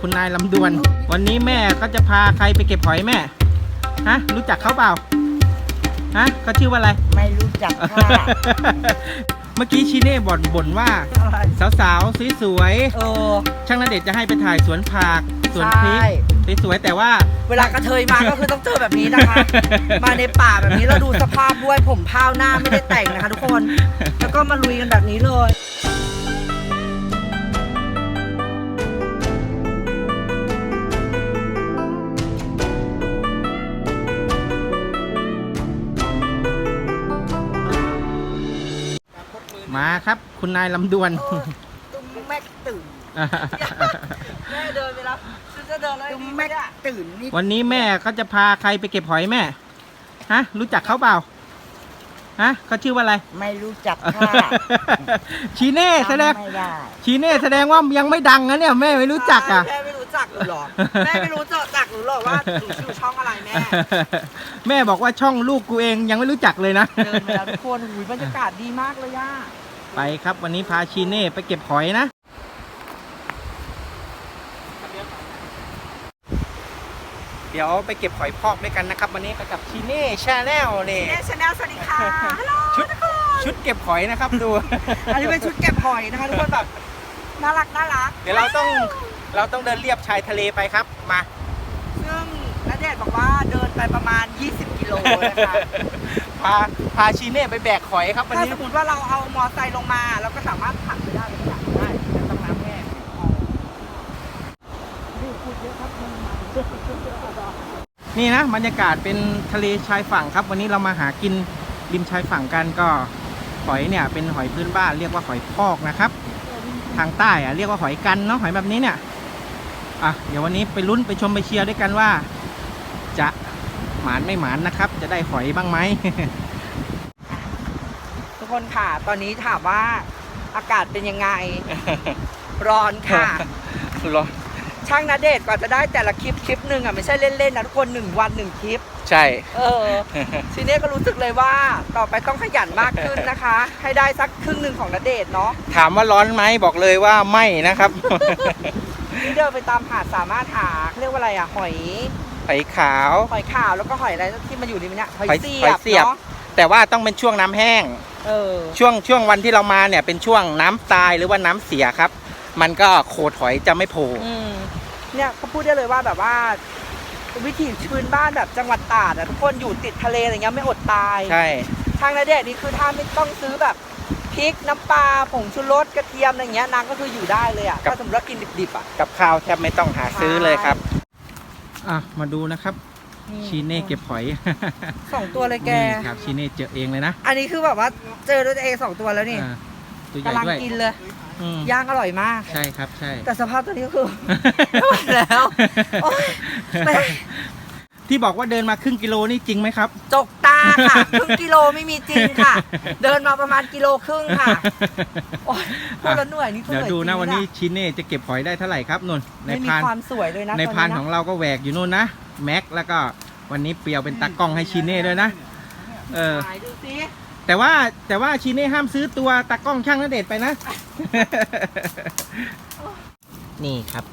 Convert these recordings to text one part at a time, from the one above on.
คุณนายลำดวน วันนี้แม่ก็จะพาใครไปเก็บหอยแม่ ฮะ รู้จักเขาเปล่า ฮะเขาชื่อว่าอะไร ไม่รู้จักค่ะเมื่อกี้ชีเน่บ่นบ่นว่าอะไรสาวๆสวยเออ ๆช่างนาเดชน์จะให้ไปถ่ายสวนผักสวนพริใช่ กสวยๆแต่ว่า เวลากระเทยมาก็คือต้องเจอแบบนี้นะคะ มาในป่าแบบนี้แล้วดูสภาพด้วยผมพาวหน้าไม่ได้แต่งนะคะทุกคน แล้วก็มาลุยกันแบบนี้เลย มาครับ คุณนายลำดวนเออตุ้มแม่ตื่นแม่เดินไปแล้วฉันจะเดินแล้วตุ้มแม่ตื่นนี่วันนี้แม่ก็จะพาใครไปเก็บหอยแม่ ฮะ รู้จักเขาเปล่า ฮะเขาชื่อว่าอะไร ไม่รู้จักค่ะ ชีเน่แสดงจำไม่ได้ ชีเน่แสดงว่ายังไม่ดังนะเนี่ยแม่ไม่รู้จักอะ แม่ไม่รู้จักหนูหรอ แม่ไม่รู้จักหนูหรอกว่าหนูชื่อช่องอะไรแม่ แม่บอกว่าช่องลูกกูเองยังไม่รู้จักเลยนะ เดินมาแล้วทุกคนหูยบรรยากาศดีมากเลยย่าไปครับวันนี้พาชีเน่ไปเก็บหอยนะ เดี๋ยวไปเก็บหอยพอกด้วยกันนะครับ วันนี้ไปกับชีเน่ชาแนลนี่เนชแนลสวัสดีค่ะฮัลโหลชุดชุดเก็บหอยนะครับดู อันนี้เป็นชุดเก็บหอยนะคะทุกคนแบบน่ารักน่ารักเดี๋ยวเราต้องเราต้องเดินเลียบชายทะเลไปครับมา ซึ่งณเดชน์บอกว่าเดินไปประมาณ 20 กิโลนะคะพาพาชีเน่ไปแบกหอยครับวันถ้านี้สมมติว่าเราเอามอไซค์ลงมา เราก็สามารถผักไปได้เลยค่ะได้แต่ต้องน้ำแห้งอ๋อนี่พูดเยอะครับมั นมันนี่นะบรรยากาศเป็นทะเลชายฝั่งครับ วันนี้เรามาหากินริมชายฝั่งกันก็หอยเนี่ย เป็นหอยพื้นบ้านเรียกว่าหอยพอกนะครับ ทางใต้อะเรียกว่าหอยกันเนาะหอยแบบนี้เนี่ยอะเดี๋ยววันนี้ไปลุ้นไปชมไปเชียร์ด้วยกันว่า จะหมานไม่หมานนะครับ จะได้หอยบ้างไหมทุกคนค่ะ ตอนนี้ถามว่าอากาศเป็นยังไง ร้อนค่ะรอ ช่างนาเดชน์กว่าจะได้แต่ละคลิปคลิปหนึ่งอะไม่ใช่เล่นๆนะทุกคนหนึ่งวันหนึ่งคลิป ใช่ เออ ทีนี้ก็รู้สึกเลยว่าต่อไปต้องขยันมากขึ้นนะคะ ให้ได้สักครึ่งหนึ่งของนาเดชน์เนาะถามว่าร้อนไหมบอกเลยว่าไม่นะครับ นี่เดินไปตามหาดสามารถหาเรียกว่าอะไรอะหอยหอยขาว หอยขาวแล้วก็หอยอะไรที่มันอยู่ในนี้หอยหอยเสีหอยยบเสียบ เนาะแต่ว่าต้องเป็นช่วงน้ำแห้ง เออ ช่วงช่วงวันที่เรามาเนี่ยเป็นช่วงน้ำตายหรือว่าน้ำเสียครับ มันก็โขดหอยจะไม่โผล่อืม เนี่ยเขาพูดได้เลยว่าแบบว่า วิถีพื้นบ้านแบบจังหวัดตราดอะทุกคนอยู่ติดทะเลอะไรเงี้ยไม่อดตายใช่ทางนาเดชน์นี่คือถ้าไม่ต้องซื้อแบบพริกน้ำปลาผงชูรสกระเทียมอะไรเงี้ยนางก็คืออยู่ได้เลยอะถ้าสมมติว่ากินดิบๆอะกับข้าวแทบไม่ต้องหาซื้อเลยครับอะมาดูนะครับ ชีเน่เก็บหอยสองตัวเลยแกนี่ครับชีเน่เจอเองเลยนะ อันนี้คือแบบว่าเจอด้วยตัวเองสองตัวแล้วนี่อ่าตัวใหญ่กำลังด้วยกินเลย อืม ย่างอร่อยมาก ใช่ครับใช่ แต่สภาพตัวนี้ก็คือ ไม่ไหวแล้วโอ๊ยแม่ที่บอกว่าเดินมาครึ่งกิโลนี่จริงไหมครับ จกตาค่ะ ครึ่งกิโลไม่มีจริงค่ะ เดินมาประมาณกิโลครึ่งค่ะโอ๊ยพูดแล้วเหนื่อยนี่คือเดี๋ยวหนื่อยดูนะจริงวันนี้ชิเน่จะเก็บหอยได้เท่าไหร่ครับนนในไม่มีพานความสวยเลยนะในตอพานนะของเราก็แหวกอยู่นู่นนะแม็กแล้วก็วันนี้เปรียวเป็นตากล้องให้ชิเน่ด้วยนะ เออไหนดูสิ แต่ว่าแต่ว่าชิเน่ห้ามซื้อตัวตากล้องช่างนเดชน์ไปนะ นี่ครับ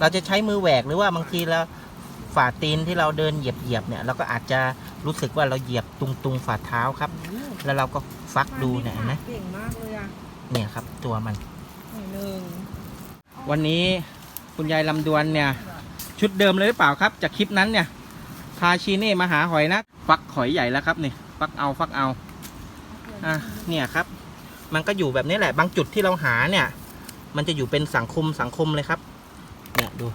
เราจะใช้มือแหวกหรือว่าบางทีเราฝ่าตีนที่เราเดินเหยียบเหยียบๆเนี่ย เราก็อาจจะรู้สึกว่าเราเหยียบตุงตุงๆฝ่าเท้าครับ แล้วเราก็ฟักดูเนี่ยเห็นไหมเก่งมากเลยอะเนี่ยครับ ตัวมัน หน่อยหนึ่งวันนี้คุณยายลำดวนเนี่ย ชุดเดิมเลยหรือเปล่าครับ จากคลิปนั้นเนี่ย พาชีเน่มาหาหอยนะ ฟักหอยใหญ่แล้วครับนี่ ฟักเอาฟักเอา อะเนี่ยครับ มันก็อยู่แบบนี้แหละบางจุดที่เราหาเนี่ย มันจะอยู่เป็นสังคมสังคมเลยครับ เนี่ยดู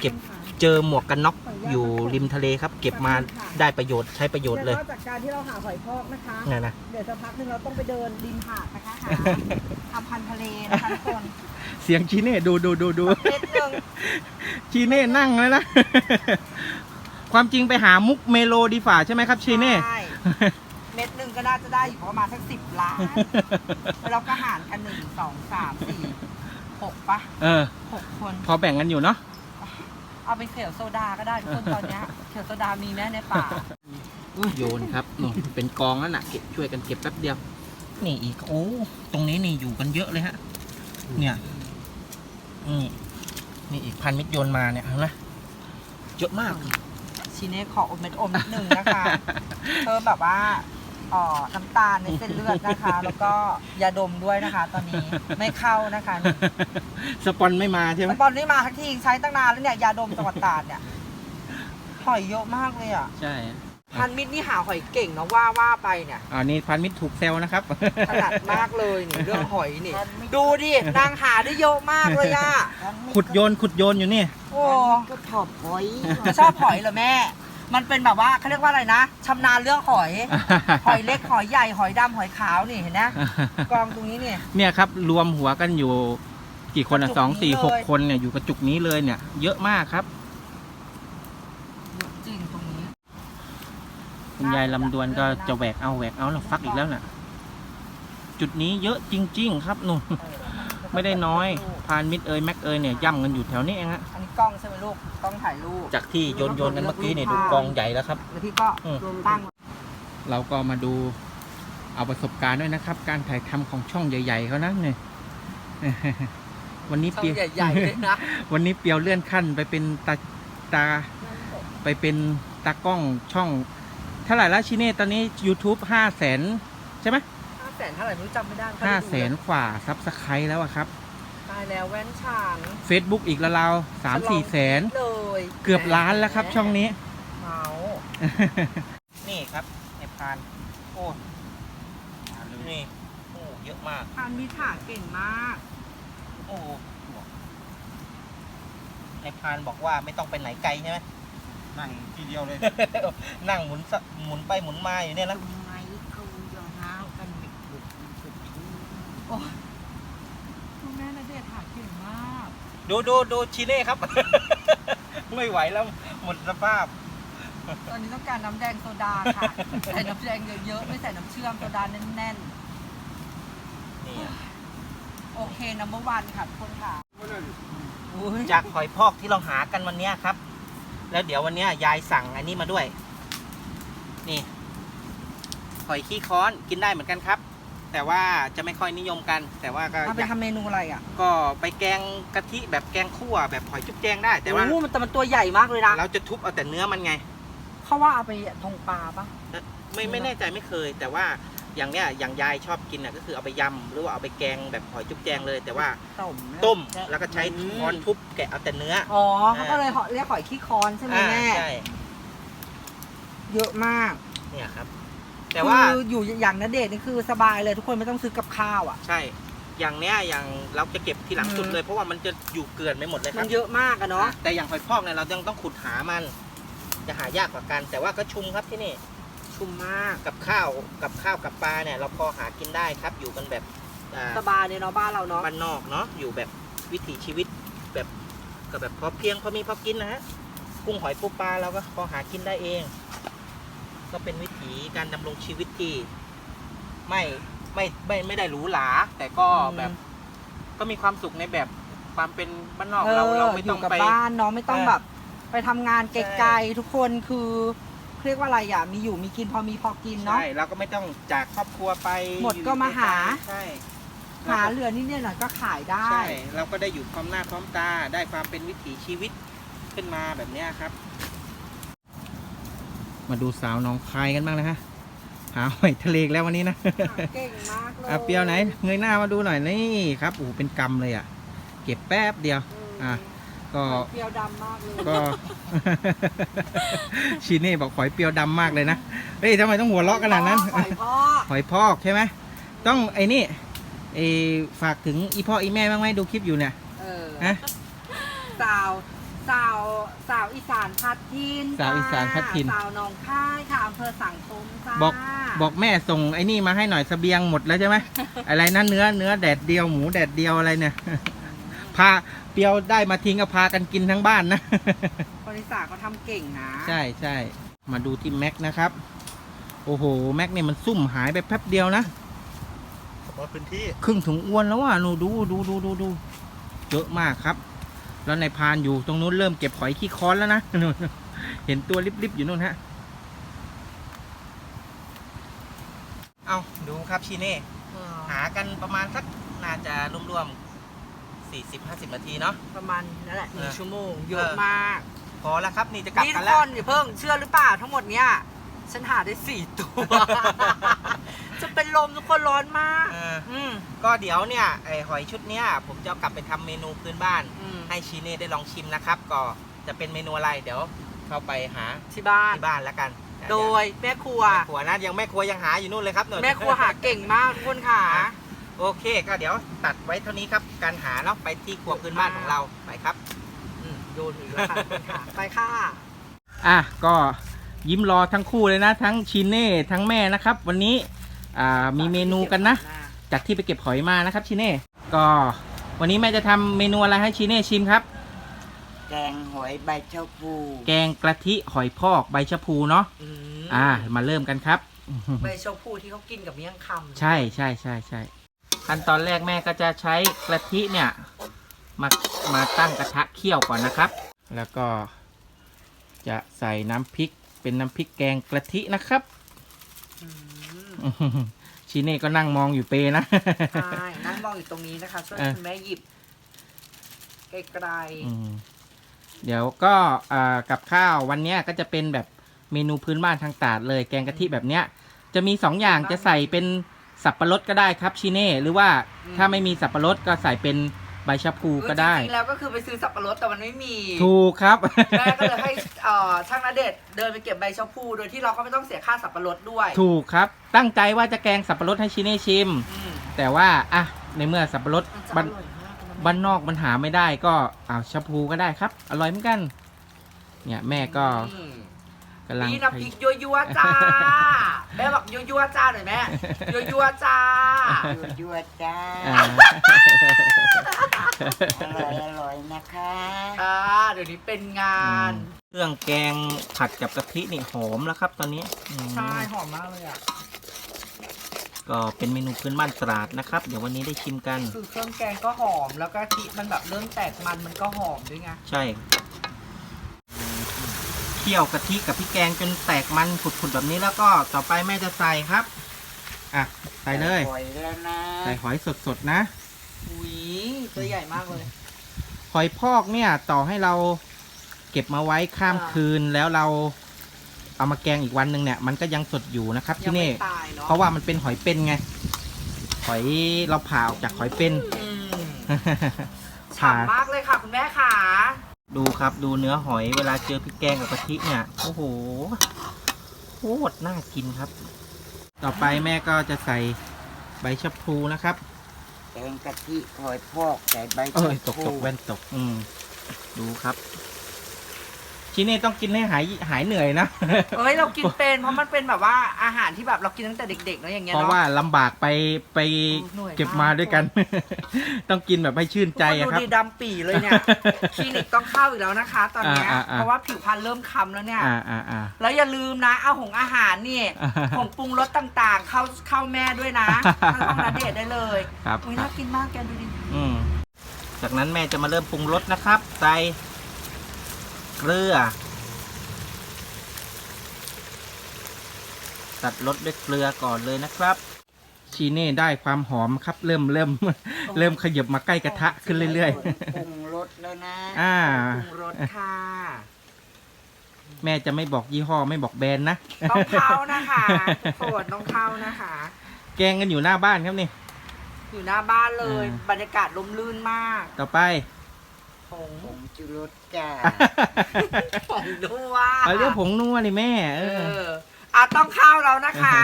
เก็บเจอหมวกกันน็อกอยู่ริมทะเลครับ เก็บมาได้ประโยชน์ใช้ประโยชน์เลย แล้วก็จากการที่เราหาหอยพอกนะคะเนี่ยนะ เดี๋ยวสักพักหนึ่งเราต้องไปเดินริมหาดนะคะหาทำพันธุ์ทะเลนะคะทุกคนเสียงชีเน่ดูดูดูดูเม็ดหนึ่งชีเน่นั่งแล้วนะ ความจริงไปหามุกเมโลดีฝ่าใช่ไหมครับชีเน่ ใช่ เม็ดหนึ่งก็น่าจะได้อยู่ประมาณสักสิบล้าน แล้วเราก็หารกันหนึ่งสองสามสี่หกปะเออ หกคน พอแบ่งกันอยู่เนาะ เอาเป็นเขียวโซดาก็ได้ทุกคนตอนเนี้ยเขียวโซดามีแม่ในป่า โยนครับนี่เป็นกองแล้วน่ะเก็บช่วยกันเก็บแป๊บเดียว นี่อีก โอ้ ตรงนี้นี่อยู่กันเยอะเลยฮะ เนี่ย นี่นี่อีกพันมิตรโยนมาเนี่ยเห็นไหมเยอะมาก ชีเน่ขออมเม็ดอมนิดนึงนะคะเพิ่มแบบว่า เอ่อน้ำตาลในเส้นเลือดนะคะ แล้วก็ยาดมด้วยนะคะ ตอนนี้ไม่เข้านะคะนี่สปอนไม่มาใช่ไหมสปอนนี่มาทักทีใช้ตั้งนานแล้วเนี่ยยาดมจังหวัดตราดเนี่ยหอยเยอะมากเลยอะใช่พันมิตรนี่หาหอยเก่งเนาะว่าว่าไปเนี่ยอ่านี่พันมิตรถูกเซลนะครับถนัดมากเลยนี่เรื่องหอยนี่ ดูดินางหาได้เยอะมากเลยอะขุดโยนขุดโยนอยู่นี่โอ้ก็ชอบหอยชอบหอยเหรอแม่ มันเป็นแบบว่าเขาเรียกว่าอะไรนะชำนาญเรื่องหอย หอยเล็กหอยใหญ่หอยดำหอยขาวนี่เห็นนะกองตรงนี้เนี่ย เนี่ยครับรวมหัวกันอยู่กี่คนอะกระจุกสองสี่นี้หกเลย คนเนี่ยอยู่กระจุกนี้เลยเนี่ย เยอะมากครับ จริงตรงนี้ คุณยายลำดวนก็จะแหวกเอาแหวกเอาแล้วฟักอีกแล้วน่ะ จุดนี้เยอะจริง ๆ ครับนุ่นไม่ได้น้อยพานมิดเอยแม็กเอยเนี่ยย่ำกันอยู่แถวนี้เองฮะอันนี้กล้องใช่ไหมลูกกล้องถ่ายรูป จากที่โยนโยนกันเมื่อกี้เนี่ยดูกองใหญ่แล้วครับ แล้วพี่ก็อืมตั้งเราก็มาดูเอาประสบการณ์ด้วยนะครับ การถ่ายทำของช่องใหญ่ ๆเขานะเนี่ย วันนี้ช่อเปียงใหญ่ๆเลยนะ วันนี้เปียวเลื่อนขั้นไปเป็นตาตาไปเป็นตากล้องช่องเท่าไหร่ละชิเน่ตอนนี้ YouTube ห้าแสนใช่ไหมห้าแสนเท่าไหร่ไม่รู้จำไม่ได้ห้าแสนกว่าซับสไครต์แล้วอะครับ ตายแล้วแว่นฉาน Facebook อีกละราวๆสามสี่แสน เลยเกือบล้านแล้วครับ ช่องนี้ เมานี่ครับในพานโอ้นี่โอ้เยอะมาก พานมิถาเก่งมาก โอ้ในพานบอกว่าไม่ต้องไปไหนไกลใช่ไหม นั่งทีเดียวเลย นั่งหมุนสะหมุนไปหมุนมาอยู่เนี่ยนะ ทำไมเขาจะหากันไม่หยุดสุดที่ คุณแม่นาเดชน์หาเก่งมากดูดูดูชิเน่ครับ ไม่ไหวแล้วหมดสภาพ ตอนนี้ต้องการน้ำแดงโซดาค่ะ ใส่น้ำแดงเยอะๆไม่ใส่น้ำเชื่อมโซดาแน่นนี่ๆโอเคนัมเบอร์วันค่ะทุกคนค่ะอุ๊ยจากหอยพอกที่เราหากันวันเนี้ยครับ แล้วเดี๋ยววันเนี้ยยายสั่งอันนี้มาด้วย นี่ หอยขี้ค้อนกินได้เหมือนกันครับ แต่ว่าจะไม่ค่อยนิยมกัน แต่ว่าก็เอาไปอยากทำเมนูอะไรอะก็ไปแกงกะทิแบบแกงคั่วแบบหอยจุ๊บแจงได้ แต่ว่าโอ้มันแต่มันตัวใหญ่มากเลยนะเราจะทุบเอาแต่เนื้อมันไง เขาว่าเอาไปทงปลาปะ ไม่ไม่แน่ใจไม่เคย แต่ว่าอย่างเนี้ยอย่างยายชอบกินน่ะก็คือเอาไปยำหรือว่าเอาไปแกงแบบหอยจุ๊บแจงเลย แต่ว่าต้มต้มแล้วก็ใช้ค้อนทุบแกะเอาแต่เนื้ออ๋อเขาก็เลยเรียกหอยขี้คอนใช่ไหมอ่าแม่ ใช่เยอะมาก เนี่ยครับ แต่ว่าคืออยู่อย่างนเดชน์นี่คือสบายเลยทุกคนไม่ต้องซื้อกับข้าวอะ ใช่ อย่างเนี้ยอย่างเราจะเก็บทีหลังสุดอืมเลย เพราะว่ามันจะอยู่เกลื่อนไปหมดเลยคมัรันบเยอะมากอะเนาะแต่อย่างหอยพอกเนี่ยเรายังต้องขุดหามัน จะหายากกว่ากัน แต่ว่าก็ชุมครับที่นี่ ชุมมากกับข้าวกับข้าวกับปลาเนี่ย เราพอหากินได้ครับ อยู่กันแบบอ่า สบายเลยเนาะบ้านเราเนาะ บ้านนอกเนาะอยู่แบบวิถีชีวิตแบบก็แบบพอเพียงพอมีพอกินนะฮะกุ้งหอยปูปลาเราก็พอหากินได้เอง ก็เป็นวิถีการดำรงชีวิตที่ไม่ไม่ไม่ไม่ได้หรูหรา แต่ก็แบบ ก็มีความสุขในแบบความเป็นบ้านนอกเออเราเราไม่อต้อยู่งกับไป บ้านเนาะไม่ต้องเออแบบ ไปทำงานไกใช่ ลๆทุกคนคือเรียกว่าอะไรอะมีอยู่มีกินพอมีพอกินเนาะ ใช่เราก็ไม่ต้องจากครอบครัวไปหมดก็มาหา ใช่หาเหลือนิดๆหน่อยก็ขายได้ ใช่ เราก็ได้อยู่พร้อมหน้าพร้อมตาได้ความเป็นวิถีชีวิตขึ้นมาแบบเนี้ยครับ มาดูสาวหน้องคายกันบ้างนะฮะหาหอยทะเลอีกแล้ววันนี้นะเก่งมากเลยอะเปียวไหนเงยหน้ามาดูหน่อยนี่ครับโอ้โหเป็นกำเลยอะ เก็บแป๊บเดียวอะก็เปรี้ยวดำมากเลยก็ชิเน่บอกหอยเปรียวดำมากเลยนะเฮ้ยทำไมต้องหัวเราะขนาดนั้นหอยพ่อหอยพอกใช่ไหมต้องไอ้นี่ไอ้ฝากถึงอีพ่ออีแม่บ้างไหมดูคลิปอยู่เนี่ยเออฮะสาว สาวสาวอีสานพัดทินสาวอีสานพัดถิ่นสาวหนองค่ายค่ะอำเภอสังคมจ้าบอกบอกแม่ส่งไอ้นี่มาให้หน่อยเสบียงหมดแล้วใช่ไหม อะไรนะเนื้อเนื้อแดดเดียวหมูแดดเดียวอะไรเนี่ย พาเปรียวได้มาทิ้งก็พากันกินทั้งบ้านนะคนอีสานเขาทำเก่งนะใช่ใช่มาดูที่แม็กนะครับ โอ้โห แม็กเนี่ยมันซุ่มหายไปแป๊บเดียวนะ เฉพาะพื้นที่ครึ่งถุงอ้วนแล้วอะหนูดูดูดูดูดูเยอะมากครับ แล้วในพานอยู่ตรงนู้นเริ่มเก็บหอยขี้ค้อนแล้วนะนู่นเห็นตัวริบๆอยู่นู่นฮะ เอาดูครับชีเน่หากันประมาณสักน่าจะรวมๆ40-50นาทีเนาะประมาณนั่นแหละหนึ่งเออชั่วโมงเยอะเออมาก พอแล้วครับนี่จะกลับนี่กัทุนกแล้ควนอย่าเพิ่งเชื่อหรือเปล่าทั้งหมดเนี้ย ฉันหาได้สี่ตัว จะเป็นลมทุกคนร้อนมาก เอออืมก็เดี๋ยวเนี่ยไอหอยชุดเนี้ยผมจะเอากลับไปทำเมนูพื้นบ้าน อืมให้ชีเน่ได้ลองชิมนะครับ ก็จะเป็นเมนูอะไรเดี๋ยวเข้าไปหาที่บ้าน ที่บ้านแล้วกันโดยแม่ครัว แม่ครัวนะยังแม่ครัวยังหาอยู่นู่นเลยครับหนูแม่ครัวหาเก่งมากทุกคนค่ะ โอเคก็เดี๋ยวตัดไว้เท่านี้ครับ การหาเนาะไปที่ครัวพื้นบ้านของเราไปครับ อืมโยนอีกแล้วค่ะทุกคนค่ะ ไปค่ะ อะก็ ยิ้มรอทั้งคู่เลยนะ ทั้งชิเน่ทั้งแม่นะครับ วันนี้อ่ามีเมนูกันนะ จากที่ไปเก็บหอยมานะครับชิเน่ก็วันนี้แม่จะทำเมนูอะไรให้ชิเน่ชิมครับ แกงหอยใบชะพูแกงกะทิหอยพอกใบชะพูเนาะอืมอ่า มาเริ่มกันครับ ใบชมพูที่เขากินกับเมี่ยงคำใช่ใช่ใช่ใช่ขั้นตอนแรกแม่ก็จะใช้กะทิเนี่ยมามาตั้งกระทะเคี่ยวก่อนนะครับ แล้วก็จะใส่น้ำพริก เป็นน้ำพริกแกงกะทินะครับอืมชีเน่ก็นั่งมองอยู่เปนะ ใช่ นั่งมองอยู่ตรงนี้นะคะ ช่วยอะคุณแม่หยิบไกลอืมเดี๋ยวก็อ่ากับข้าววันเนี้ยก็จะเป็นแบบเมนูพื้นบ้านทางตราดเลยแกงกะทิแบบเนี้ย จะมีสองอย่างจะใส่เป็นสับปะรดก็ได้ครับชีเน่หรือว่าถ้าไม่มีสับปะรดก็ใส่เป็น ใบชะพูๆก็ได้ จริงๆแล้วก็คือไปซื้อสับปะรดแต่มันไม่มีถูกครับ แม่ก็เลยให้เอ่อช่างนาเดชน์เดินไปเก็บใบชะพูโดยที่เราก็ไม่ต้องเสียค่าสับปะรดด้วยถูกครับ ตั้งใจว่าจะแกงสับปะรดให้ชิเน่ชิม อืมแต่ว่าอะในเมื่อสับปะรดมันจะอบ้านร่อยมากเลยะบ้านนอกมันหาไม่ได้ก็เอาชะพูก็ได้ครับ อร่อยเหมือนกัน เนี่ยแม่ก็อืม กำลัง นี่น้ำพริกยัวยัวๆจ้า แม่บอกยัวยัวๆจ้าหน่อยแม่ยัวยัวๆจ้ายั่วยั่วๆจ้า อ่า อร่อยอร่อยนะคะอ่าเดี๋ยวนี้เป็นงาน เครื่องแกงผัดกับกะทินี่หอมแล้วครับ ตอนนี้อืมใช่หอมมากเลยอะ ก็เป็นเมนูพื้นบ้านตราดนะครับ เดี๋ยววันนี้ได้ชิมกัน คือเครื่องแกงก็หอม แล้วก็ที่มันแบบเริ่มแตกมันมันก็หอมด้วยไง ใช่เคี่ยวกะทิกับพริกแกงจนแตกมันผุดๆแบบนี้แล้วก็ต่อไปแม่จะใส่ครับ อะ ใส่เลยหอยแล้วนะ ใส่หอยสดๆนะอุ้ย ตัวใหญ่มากเลย หอยพอกเนี่ย ต่อให้เราเก็บมาไว้ข้ามอ่า คืนแล้วเราเอามาแกงอีกวันหนึ่งเนี่ย มันก็ยังสดอยู่นะครับยัที่ไม่นี่ ตายเนาะเพราะว่ามันเป็นหอยเป็นไง หอยเราผ่าออกจากหอยเป็น อืมฉ่ำมากเลยค่ะ คุณแม่ค่ะดูครับดูเนื้อหอยเวลาเจอพริกแกงกับกะทิเนี่ยโอ้โหโคตรน่ากินครับ ต่อไปแม่ก็จะใส่ใบชะพลูนะครับ แกงกะทิหอยพอกใส่ใบเอ้ยชะตกพูตกแว่นตก อืม ดูครับ ทีนี้ต้องกินให้หายหายเหนื่อยนะ เอ้ยเรากินเป็นเพราะมันเป็นแบบว่าอาหารที่แบบเรากินตั้งแต่เด็กๆเนาะอย่างเงี้ยเพราะเนาะ ว่าลำบากไปไปเหนื่อยมาก เก็บมาด้วยกัน ต้องกินแบบให้ชื่นใจทุกอะคนครับดูดีดำปี่เลยเนี่ย คลินิกต้องเข้าอีกแล้วนะคะ ตอนเนี้ยอ่าอ่าอ่า เพราะว่าผิวพรรณเริ่มคล้ำแล้วเนี่ย อ่าอ่าอ่า แล้วอย่าลืมนะ เอาหงอาหารนี่อ่าผงปรุงรสต่างๆ เข้าเข้าแม่ด้วยนะทั้งห้องนาเดชน์ได้เลยครับ อุ้ยครัน่าบกินมากแกดูดิอืมจากนั้นแม่จะมาเริ่มปรุงรสนะครับ ใส่ เกลือ ตัดรสด้วยเกลือก่อนเลยนะครับ ชีเน่ได้ความหอมครับ เริ่มเริ่มเริ่มขยับมาใกล้กระทะขึ้นเรื่อยปรุงรสแล้วนะๆอ่าปรุงรสค่ะแม่จะไม่บอกยี่ห้อไม่บอกแบรนด์นะต้องเข้านะคะทุกคนต้องเข้านะคะ แกงกันอยู่หน้าบ้านครับนี่ อยู่หน้าบ้านเลยอ่าบรรยากาศลมลื่นมาก ต่อไป ผงผงชูรสจ้าผงนัวเอาเรื่องผงนัวนี่แม่ เอเออออะต้องเข้าแล้วนะคะ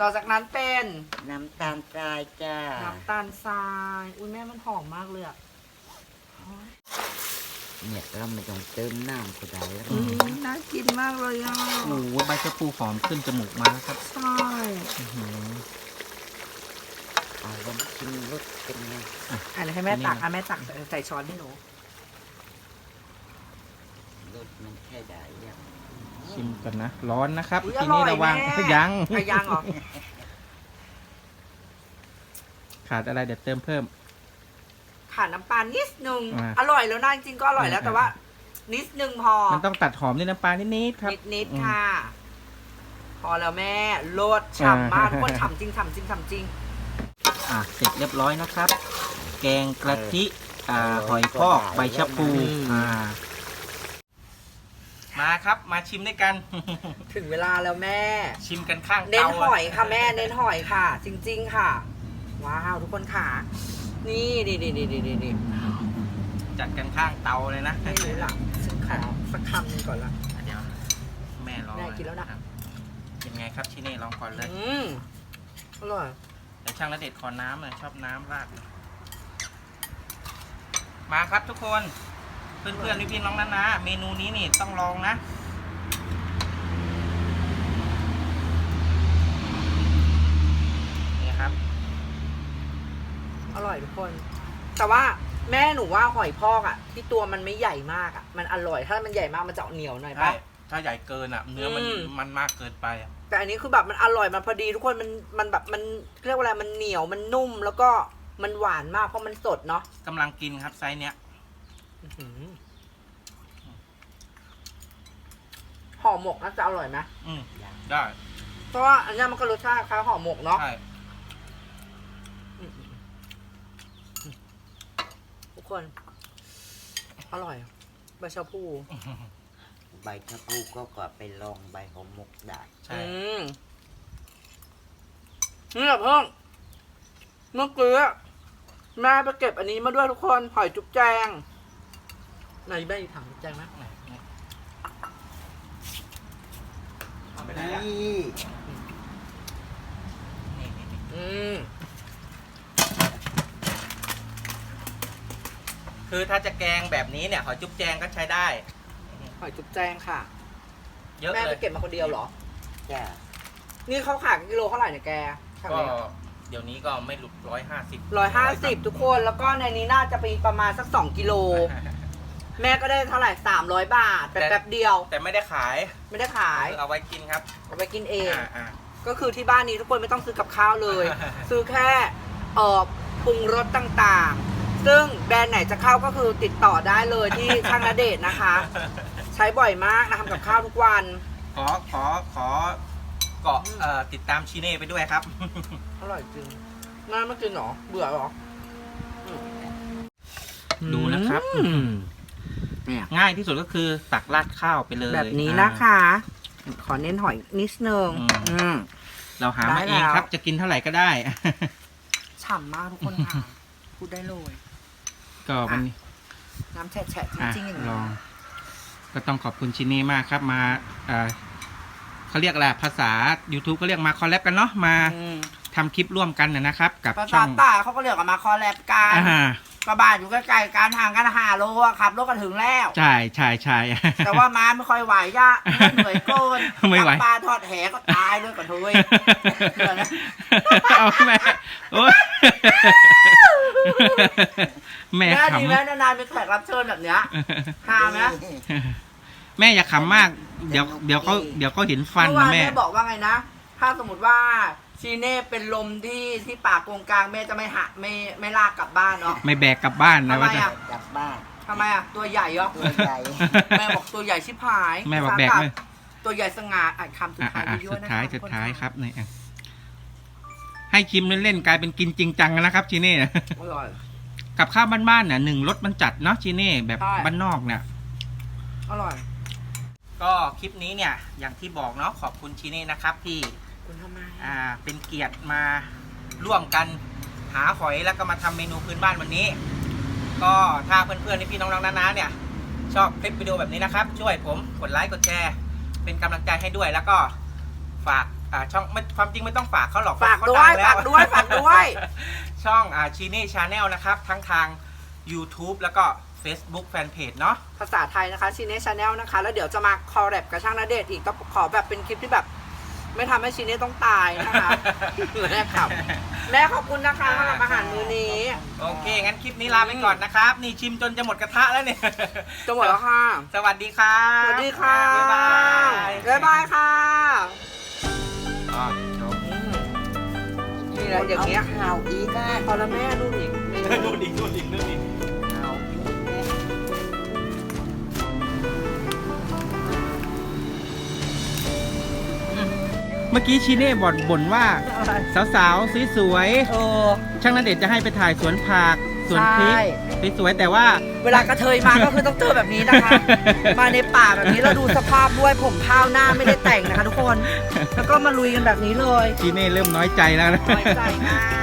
ต่อจากนั้นเป็นน้ำตาลทรายจ้าน้ำตาลทราย อุ้ยแม่มันหอมมากเลยอะเนี่ยเราไม่ต้องเติมน้ำก็ได้แล้วอือุ้มยน่ากินมากเลยอะโอ้โหใบชะพูหอมขึ้นจมูกมาครับ ใช่ อื้อหือ เอาลองชิมรสเป็นไง อะเดี๋ยวให้แม่ตักอะแม่ตักใส่ช้อนให้หนูรสมันแค่ได้ยังชิมกันนะ ร้อนนะครับ อุ๊ยทีนี้อร่อยระวังแม่ยัง อะยังเหรอขาดอะไรเดี๋ยวเติมเพิ่ม ขาดน้ำปลานิดนึงอ่าอร่อยแล้วนะจริงๆก็อร่อยแล้วอ่าแต่ว่า นิดนึงพอมันต้องตัดหอมด้วยน้ำปลานิดๆครับ นิดนิดๆอืมค่ะ พอแล้วแม่โลดฉ่ำมากอ่าทุกคนฉ่ำจริงฉ่ำจริงฉ่ำจริง อะเสร็จเรียบร้อยนะครับ แกงกะทิอ่าหอยพอกใบชะพูอ่ามาครับมาชิมด้วยกัน ถึงเวลาแล้วแม่ ชิมกันข้างเน้นเตาหอยค่ะแม่เน้นหอยค่ะ จริง ๆ ค่ะ ว้าวทุกคนค่ะ นี่นี่นี่นี่นี่นี่จัดกันข้างเตาเลยนะไม่รู้ละฉันขอสักคำหนึงก่อนละ เดี๋ยวแม่ลองแม่กินแล้วนะ ครับเป็นไงครับชิเน่ลองก่อนเลย อืมอร่อย เดี๋ยวช่างระเด็ดขอน้ำหน่อยชอบน้ำราดมาครับทุกคนเพื่อนๆพี่ๆน้องๆนะ เมนูนี้นี่ต้องลองนะนี่ครับ อร่อยทุกคน แต่ว่าแม่หนูว่าหอยพอกอะที่ตัวมันไม่ใหญ่มากอะมันอร่อยถ้ามันใหญ่มากมันจะเหนียวหน่อยใช่ปะถ้าใหญ่เกินอะเนื้อมันอืมมันมากเกินไปอะ แต่อันนี้คือแบบมันอร่อยมันพอดีทุกคนมันมันแบบมันเรียกว่าอะไรมันเหนียวมันนุ่มแล้วก็มันหวานมากเพราะมันสดเนาะกำลังกินครับไซส์เนี้ยอื้อหือห่อหมกน่าจะอร่อยไหมอืมได้เพราะว่าอันเนี้ยมันก็รสชาติคล้ายห่อหมกเนาะ ใช่อืมทุกคน อร่อยใบชะพู ใบชะพูก็กลับไปลองใบหอมหมกได้ใช่อืมนี่แหละเพิ่งเมื่อกี้แม่ไปเก็บอันนี้มาด้วยทุกคนหอยจุ๊บแจงไหนแม่อยู่ถังจุ๊บแจงไหมเอาไปได้อะนี่นี่นี่นี่อืม คือถ้าจะแกงแบบนี้เนี่ยหอยจุ๊บแจงก็ใช้ได้ หอยจุ๊บแจงค่ะ เยอะแม่เลไปย เก็บมาคนเดียวเหรอ จ้ะนี่เขาขายกิโลเท่าไหร่เนี่ยแกก็เดี๋ยวนี้ก็ไม่หลุดร้อยห้าสิบร้อยห้าสิบทุกคนแล้วก็ในนี้น่าจะเป็นประมาณสักสองกิโล แม่ก็ได้เท่าไหร่สามร้อยบาทแป๊บๆเดียว แต่ไม่ได้ขายไม่ได้ขายคือเอาไว้กินครับเอาไปกินเอง อ่าอ่า ก็คือที่บ้านนี้ทุกคนไม่ต้องซื้อกับข้าวเลย ซื้อแค่เอ่อปรุงรสต่างๆ ซึ่งแบรนด์ไหนจะเข้าก็คือติดต่อได้เลยที่ช่างนเดชน์นะคะ ใช้บ่อยมากนะทำกับข้าวทุกวัน ขอขอขอเกาะเอ่อติดตามชีเน่ไปด้วยครับ อร่อยจริงน่าไม่กินเหรอ เบื่อเหรอดูนะครับ อืมเนี่ยง่ายที่สุดก็คือตักราดข้าวไปเลยแบบนี้อ่านะคะ ขอเน้นหอยนิดนึงอืม อืม เราหามาได้เองแล้ว ครับ จะกินเท่าไหร่ก็ได้ ฉ่ำมากทุกคนค่ะ พูดได้เลย ก็วันนี้น้ำแฉะๆจอะริงๆอย่างลนี้อง ก็ต้องขอบคุณชินนี่มากครับมาเอ่อเขาเรียกอะไรภาษา YouTube ก็เรียกมาคอลแลบกันเนาะมาอืมทำคลิปร่วมกันนะนะครับ กับภาช่ษาองใต้เขาก็เรียกกันมาคอลแลบกัน อ่า กระบาดอยู่ใกล้ๆการห่างกันหาโลอะขับรถกันถึงแล้ว ใช่ใช่ใช่ แต่ว่าม้าไม่ค่อยไหวย่ะเหนื่อยเกินไม่ไหวจับปลาทอดแหก็ตายด้วยกันเถอะเว้ยเหนื่อยนะเอาแม่โอ๊ยแม่แม่ขดีแม่นานๆมีแขกรับเชิญแบบเนี้ยฮาไหมำแม่อย่าขำมาก เดี๋ยวเดี๋ยวเขาเดี๋ยวเขาเห็นฟันเมื่อวานะนแม่แม่บอกว่าไงนะ ถ้าสมมติว่า ชีเน่เป็นลมที่ที่ปากกงกลางแม่จะไม่หะไม่ไม่ลากกลับบ้านเนาะ ไม่แบกกลับบ้านนะทำไมว่าจะ อะ กลับบ้านทำไมอะ ตัวใหญ่เหรอตัวใหญ่ แม่บอกตัวใหญ่ชิบหายแม่บอกแบกเลย ตัวใหญ่สง่าอ่านคำสุดอะท้ายอะวิดีโอสุดนะะท้ายทุสุกดคนท้ายครับเนี่ยอะให้ชิมเล่นๆกลายเป็นกินจริงจังนะครับจีเน่ อร่อย กับข้าวบ้านๆเนี่ยหนึ่งรสมันจัดเนาะจีเน่แบบใช่ บ้านนอกเนี่ย อร่อย ก็คลิปนี้เนี่ยอย่างที่บอกเนาะขอบคุณชีเน่นะครับที่ คุณทำไมอ่าเป็นเกียรติมาร่วมกันหาหอยแล้วก็มาทำเมนูพื้นบ้านวันนี้ ก็ถ้าเพื่อนๆพี่ๆน้องๆน้าๆเนี่ย ชอบคลิปวิดีโอแบบนี้นะครับ ช่วยผมกดไลค์กดแชร์เป็นกำลังใจให้ด้วยแล้วก็ฝากอ่าช่องไม่ความจริงไม่ต้องฝากเขาหรอกฝากเขด้วยงแล้ฝากด้วยฝากด้วย ช่องอ่าชีเน่ชาแนลนะครับ ทั้งทาง YouTube แล้วก็ Facebook Fanpage เนาะภาษาไทยนะคะชีเน่ชาแนลนะคะ แล้วเดี๋ยวจะมาคอลแรบกับช่างนาเดชน์อีกต้องขอแบบเป็นคลิปที่แบบ ไม่ทำให้ชีเน่ต้องตายนะคะ แม่ขับ แม่ขอบคุณนะคะสำหรับอาหารมื้อนี้ โอเค งั้นคลิปนี้ลาไปก่อนนะครับ นี่ชิมจนจะหมดกระทะแล้วเนี่ย จะหมดแล้วค่ะ สวัสดีครับสวัสดีค่ะ บ๊ายบายบ๊ายบายค่ะอ๋อจบอืมนี่แหละอย่างเงี้ยข่าวอีกนะพอแล้วแม่ดูอีก ดูดิดูดิดูดิ เมื่อกี้ชีเน่บ่นบ่นว่าสาวๆสวยเออๆช่างนาเดชน์จะให้ไปถ่ายสวนผักสสวนพริกใช่สวยๆแต่ว่า เวลากระเทยมาก็คือต้องเจอแบบนี้นะคะ มาในป่าแบบนี้เราดูสภาพด้วยผมพาวหน้าไม่ได้แต่งนะคะทุกคน แล้วก็มาลุยกันแบบนี้เลยชีเน่เริ่มน้อยใจแล้วนะ น้อยใจมาก